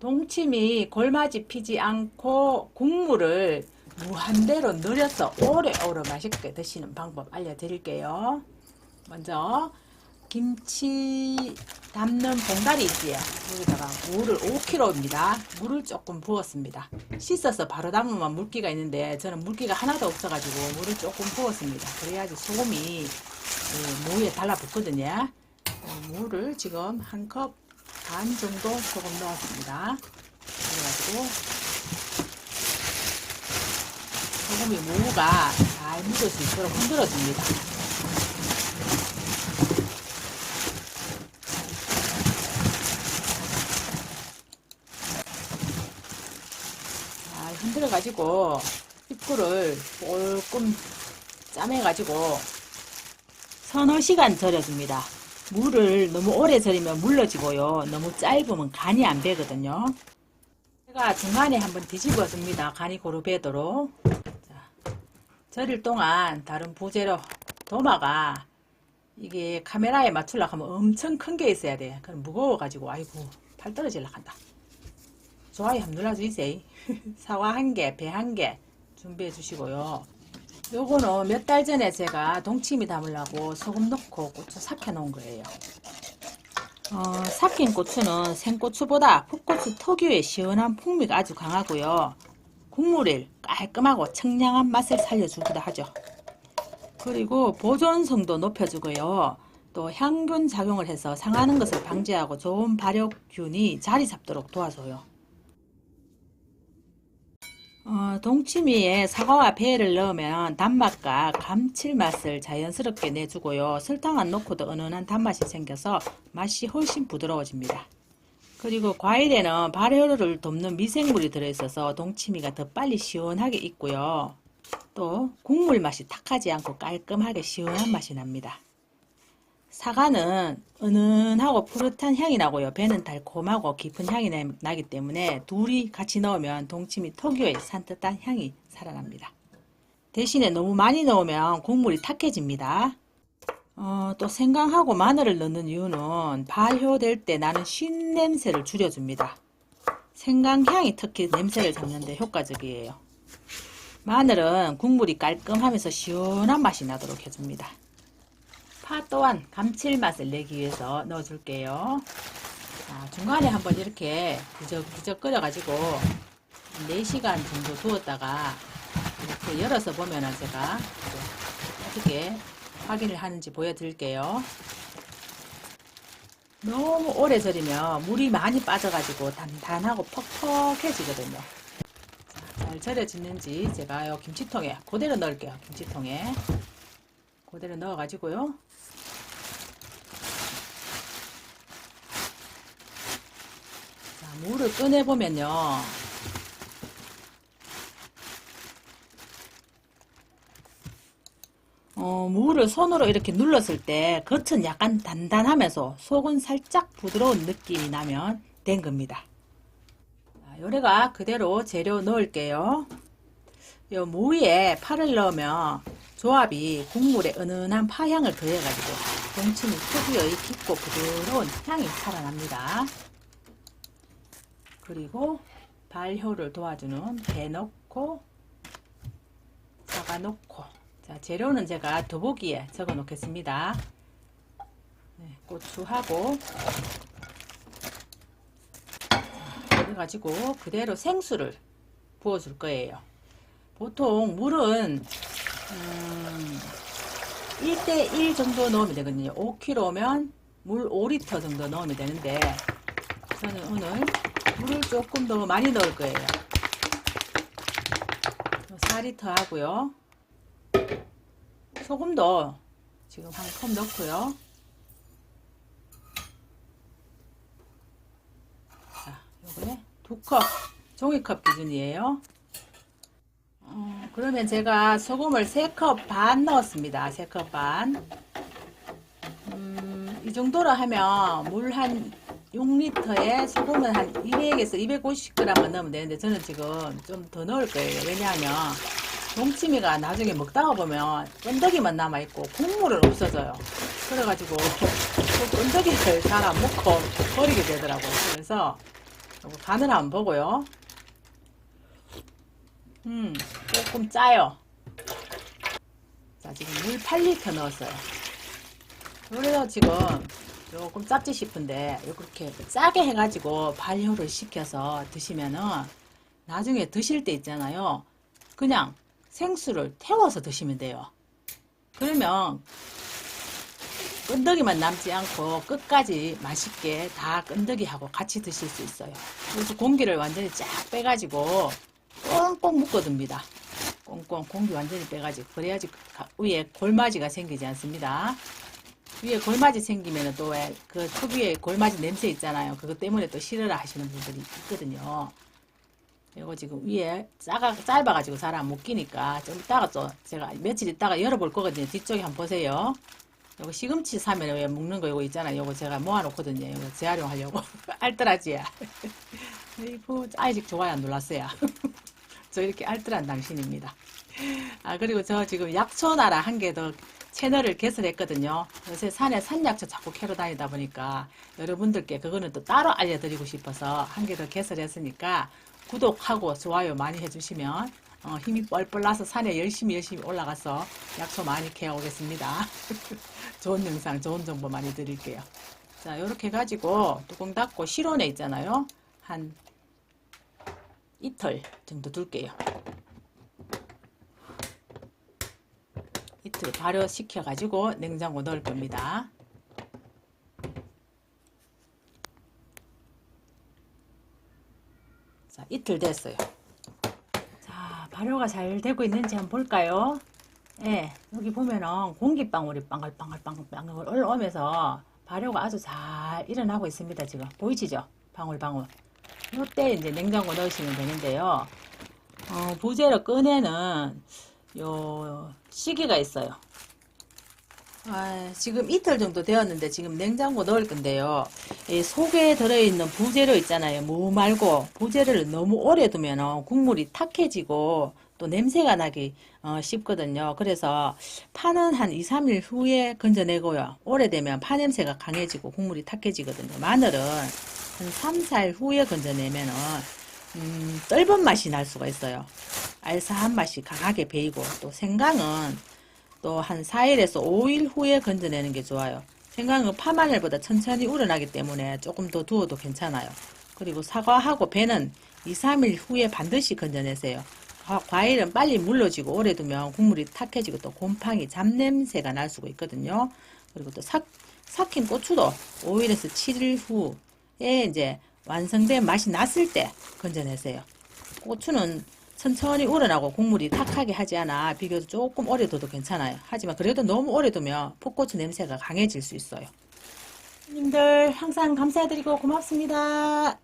동치미 골마지 피지 않고 국물을 무한대로 늘여서 오래오래 맛있게 드시는 방법 알려드릴게요. 먼저 김치 담는 봉다리 있지요. 여기다가 물을 5kg입니다. 물을 조금 부었습니다. 씻어서 바로 담으면 물기가 있는데 저는 물기가 하나도 없어가지고 물을 조금 부었습니다. 그래야지 소금이 그 무에 달라붙거든요. 어, 물을 지금 한 컵 반 정도 조금 넣었습니다. 그래가지고 소금이 무가 잘 묻을 수 있도록 흔들어줍니다. 잘 흔들어가지고 입구를 조금 짜매가지고 서너 시간 절여줍니다. 물을 너무 오래 절이면 물러지고요. 너무 짧으면 간이 안 배거든요. 제가 중간에 한번 뒤집어 줍니다. 간이 고루 배도록. 자, 절일 동안 다른 부재료 도마가 이게 카메라에 맞추려고 하면 엄청 큰 게 있어야 돼. 그럼 무거워가지고 아이고 팔 떨어질라 한다. 좋아요 한번 눌러주세요. 사과 한 개, 배 한 개 준비해 주시고요. 요거는 몇 달 전에 제가 동치미 담으려고 소금 넣고 고추 삭혀 놓은 거예요. 어, 삭힌 고추는 생고추보다 풋고추 특유의 시원한 풍미가 아주 강하고요. 국물을 깔끔하고 청량한 맛을 살려주기도 하죠. 그리고 보존성도 높여주고요. 또 향균 작용을 해서 상하는 것을 방지하고 좋은 발효균이 자리 잡도록 도와줘요. 어, 동치미에 사과와 배를 넣으면 단맛과 감칠맛을 자연스럽게 내주고요. 설탕 안 넣고도 은은한 단맛이 생겨서 맛이 훨씬 부드러워집니다. 그리고 과일에는 발효를 돕는 미생물이 들어있어서 동치미가 더 빨리 시원하게 익고요. 또 국물 맛이 탁하지 않고 깔끔하게 시원한 맛이 납니다. 사과는 은은하고 푸릇한 향이 나고요. 배는 달콤하고 깊은 향이 나- 나기 때문에 둘이 같이 넣으면 동치미 특유의 산뜻한 향이 살아납니다. 대신에 너무 많이 넣으면 국물이 탁해집니다. 어, 또 생강하고 마늘을 넣는 이유는 발효될 때 나는 쉰 냄새를 줄여줍니다. 생강향이 특히 냄새를 잡는데 효과적이에요. 마늘은 국물이 깔끔하면서 시원한 맛이 나도록 해줍니다. 파 또한 감칠맛을 내기 위해서 넣어줄게요. 자, 중간에 한번 이렇게 부적부적 끓여가지고 4시간 정도 두었다가 이렇게 열어서 보면은 제가 또 어떻게 확인을 하는지 보여드릴게요. 너무 오래 절이면 물이 많이 빠져가지고 단단하고 퍽퍽해지거든요. 자, 잘 절여지는지 제가 요 김치통에 그대로 넣을게요. 김치통에 그대로 넣어가지고요. 자, 물을 꺼내보면요. 어, 물을 손으로 이렇게 눌렀을 때 겉은 약간 단단하면서 속은 살짝 부드러운 느낌이 나면 된 겁니다. 자, 요래가 그대로 재료 넣을게요. 요 무에 파를 넣으면 조합이 국물에 은은한 파향을 더해가지고 동치미 특유의 깊고 부드러운 향이 살아납니다. 그리고 발효를 도와주는 배 넣고 사과 넣고 자 재료는 제가 더보기에 적어 놓겠습니다. 네, 고추하고 그래가지고 그대로 생수를 부어줄 거예요. 보통 물은 음, 1대1 정도 넣으면 되거든요. 5kg면 물 5리터 정도 넣으면 되는데 저는 오늘 물을 조금 더 많이 넣을 거예요. 4리터 하고요. 소금도 지금 한 컵 넣고요. 자, 요거에 두 컵, 종이컵 기준이에요. 어, 그러면 제가 소금을 3컵 반 넣었습니다. 3컵 반. 음, 이 정도로 하면 물 한 6리터에 소금은 한 200에서 250g만 넣으면 되는데 저는 지금 좀 더 넣을 거예요. 왜냐하면 동치미가 나중에 먹다가 보면 끈덕이만 남아있고 국물은 없어져요. 그래가지고 그 끈덕이를 잘 안 먹고 버리게 되더라고요. 그래서 간을 한번 보고요. 음, 조금 짜요. 자, 지금 물 8리터 넣었어요. 그래서 지금 조금 짭지 싶은데 이렇게 짜게 해가지고 발효를 시켜서 드시면은 나중에 드실 때 있잖아요. 그냥 생수를 태워서 드시면 돼요. 그러면 끈덕이만 남지 않고 끝까지 맛있게 다 끈덕이하고 같이 드실 수 있어요. 그래서 공기를 완전히 쫙 빼가지고 꽁꽁 묶어둡니다. 꽁꽁 공기 완전히 빼가지고 그래야지 가- 위에 골마지가 생기지 않습니다. 위에 골마지 생기면 또왜그 특유의 골마지 냄새 있잖아요. 그것 때문에 또 싫어라 하시는 분들이 있거든요. 이거 지금 위에 작아, 짧아가지고 잘 안 묶이니까 좀 이따가 또 제가 며칠 있다가 열어볼 거거든요. 뒤쪽에 한번 보세요. 요거 시금치 사면 왜 묶는 거 이거 있잖아요. 요거 제가 모아놓거든요. 이거 재활용하려고. 알뜰하지야. 아이고, 아직 좋아요 안 눌렀어요. 저 이렇게 알뜰한 당신입니다. 아, 그리고 저 지금 약초나라 한 개 더 채널을 개설했거든요. 요새 산에 산약초 자꾸 캐러 다니다 보니까 여러분들께 그거는 또 따로 알려드리고 싶어서 한 개 더 개설했으니까 구독하고 좋아요 많이 해주시면 어, 힘이 뻘뻘 나서 산에 열심히 열심히 올라가서 약초 많이 캐 오겠습니다. 좋은 영상, 좋은 정보 많이 드릴게요. 자, 이렇게 해가지고 뚜껑 닫고 실온에 있잖아요. 한 이틀 정도 둘게요. 이틀 발효시켜 가지고 냉장고 넣을 겁니다. 자, 이틀 됐어요. 자, 발효가 잘 되고 있는지 한번 볼까요? 예, 여기 보면은 공기방울이 빵글빵글빵글빵글 올라오면서 발효가 아주 잘 일어나고 있습니다. 지금 보이시죠? 방울방울. 이때 이제 냉장고 넣으시면 되는데요. 어, 부재로 꺼내는 요 시기가 있어요. 아, 지금 이틀 정도 되었는데 지금 냉장고 넣을 건데요. 이 속에 들어있는 부재료 있잖아요. 무 말고 부재료를 너무 오래 두면 국물이 탁해지고 또 냄새가 나기 어, 쉽거든요. 그래서 파는 한 2, 3일 후에 건져내고요. 오래되면 파 냄새가 강해지고 국물이 탁해지거든요. 마늘은 한 3, 4일 후에 건져내면은 음, 떫은 맛이 날 수가 있어요. 알싸한 맛이 강하게 배이고 또 생강은 또 한 4일에서 5일 후에 건져내는 게 좋아요. 생강은 파마늘보다 천천히 우러나기 때문에 조금 더 두어도 괜찮아요. 그리고 사과하고 배는 2, 3일 후에 반드시 건져내세요. 과- 과일은 빨리 물러지고 오래 두면 국물이 탁해지고 또 곰팡이 잡냄새가 날 수가 있거든요. 그리고 또 삭, 삭힌 고추도 5일에서 7일 후에 이제 완성된 맛이 났을 때 건져내세요. 고추는 천천히 우러나고 국물이 탁하게 하지 않아 비교도 조금 오래 둬도 괜찮아요. 하지만 그래도 너무 오래 두면 풋고추 냄새가 강해질 수 있어요. 님들 항상 감사드리고 고맙습니다.